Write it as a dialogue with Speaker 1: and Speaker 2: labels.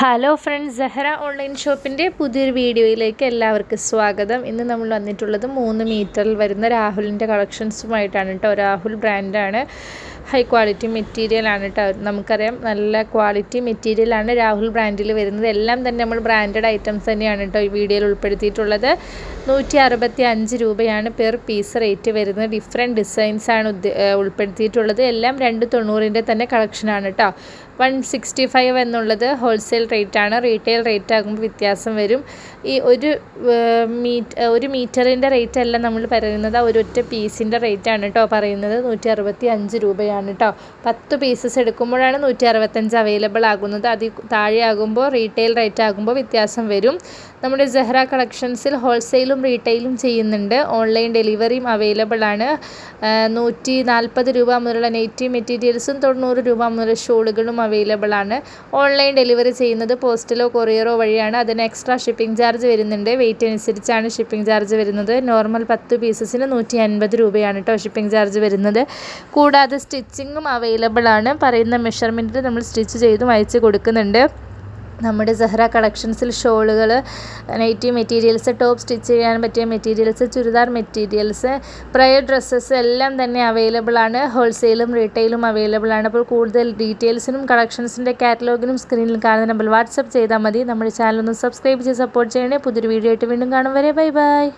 Speaker 1: hello friends Zehra online ഷോപ്പിൻ്റെ പുതിയൊരു വീഡിയോയിലേക്ക് എല്ലാവർക്കും സ്വാഗതം ഇന്ന് നമ്മൾ വന്നിട്ടുള്ളത് മൂന്ന് മീറ്ററിൽ വരുന്ന രാഹുലിൻ്റെ കളക്ഷൻസുമായിട്ടാണ് കേട്ടോ രാഹുൽ ബ്രാൻഡാണ് ഹൈ ക്വാളിറ്റി മെറ്റീരിയൽ കേട്ടോ നമുക്കറിയാം നല്ല ക്വാളിറ്റി മെറ്റീരിയൽ ആണ് രാഹുൽ ബ്രാൻഡിൽ വരുന്നത് എല്ലാം തന്നെ നമ്മൾ ബ്രാൻഡഡ് ഐറ്റംസ് തന്നെയാണ് കേട്ടോ ഈ വീഡിയോയിൽ ഉൾപ്പെടുത്തിയിട്ടുള്ളത് നൂറ്റി അറുപത്തി അഞ്ച് രൂപയാണ് പെർ പീസ് റേറ്റ് വരുന്നത് ഡിഫറെൻറ്റ് ഡിസൈൻസാണ് ഉൾപ്പെടുത്തിയിട്ടുള്ളത് എല്ലാം രണ്ട് തൊണ്ണൂറിൻ്റെ തന്നെ കളക്ഷനാണ് കേട്ടോ വൺ സിക്സ്റ്റി ഫൈവ് എന്നുള്ളത് ഹോൾസെയിൽ റേറ്റാണ് റീറ്റെയിൽ റേറ്റ് ആകുമ്പോൾ വ്യത്യാസം വരും ഈ ഒരു മീറ്റ് ഒരു മീറ്ററിൻ്റെ റേറ്റ് അല്ല നമ്മൾ പറയുന്നത് ഒരു ഒറ്റ പീസിൻ്റെ റേറ്റാണ് കേട്ടോ പറയുന്നത് നൂറ്റി അറുപത്തി അഞ്ച് രൂപയാണ് കേട്ടോ പത്ത് പീസസ് എടുക്കുമ്പോഴാണ് നൂറ്റി അറുപത്തഞ്ച് അവൈലബിൾ ആകുന്നത് അതിൽ താഴെ ആകുമ്പോൾ റീറ്റെയിൽ റേറ്റ് ആകുമ്പോൾ വ്യത്യാസം വരും നമ്മുടെ സെഹ്റ കളക്ഷൻസിൽ ഹോൾസെയിൽ ഹോൾസെയിലും റീറ്റെയിലും ചെയ്യുന്നുണ്ട് ഓൺലൈൻ ഡെലിവറിയും അവൈലബിൾ ആണ് നൂറ്റി നാൽപ്പത് രൂപ മുതലുള്ള നെറ്റീവ് മെറ്റീരിയൽസും തൊണ്ണൂറ് രൂപ മുതൽ ഷോളുകളും അവൈലബിൾ ആണ് ഓൺലൈൻ ഡെലിവറി ചെയ്യുന്നത് പോസ്റ്റലോ കൊറിയറോ വഴിയാണ് അതിന് എക്സ്ട്രാ ഷിപ്പിംഗ് ചാർജ് വരുന്നുണ്ട് വെയിറ്റ് അനുസരിച്ചാണ് ഷിപ്പിംഗ് ചാർജ് വരുന്നത് നോർമൽ പത്ത് പീസസിന് നൂറ്റി അൻപത് രൂപയാണ് കേട്ടോ ഷിപ്പിംഗ് ചാർജ് വരുന്നത് കൂടാതെ സ്റ്റിച്ചിങ്ങും അവൈലബിൾ ആണ് പറയുന്ന മെഷർമെൻറ്റിൽ നമ്മൾ സ്റ്റിച്ച് ചെയ്തും അയച്ച് കൊടുക്കുന്നുണ്ട് നമ്മുടെ സെഹ്റ കളക്ഷൻസിൽ ഷോളുകൾ നൈറ്റി മെറ്റീരിയൽസ് ടോപ്പ് സ്റ്റിച്ച് ചെയ്യാൻ പറ്റിയ materials churidar materials prayer dresses എല്ലാം തന്നെ അവൈലബിൾ ആണ് ഹോൾസെയിലും റീറ്റെയിലും അവൈലബിൾ ആണ് അപ്പോൾ കൂടുതൽ ഡീറ്റെയിൽസിനും കളക്ഷൻസിൻ്റെ കാറ്റലോഗിനും സ്ക്രീനിൽ കാണുന്ന നമ്മൾ വാട്സപ്പ് ചെയ്താൽ മതി നമ്മുടെ ചാനൽ ഒന്ന് സബ്സ്ക്രൈബ് ചെയ്ത് സപ്പോർട്ട് ചെയ്യണേ പുതിയൊരു വീഡിയോ ആയിട്ട് വീണ്ടും കാണും വരെ ബൈ ബൈ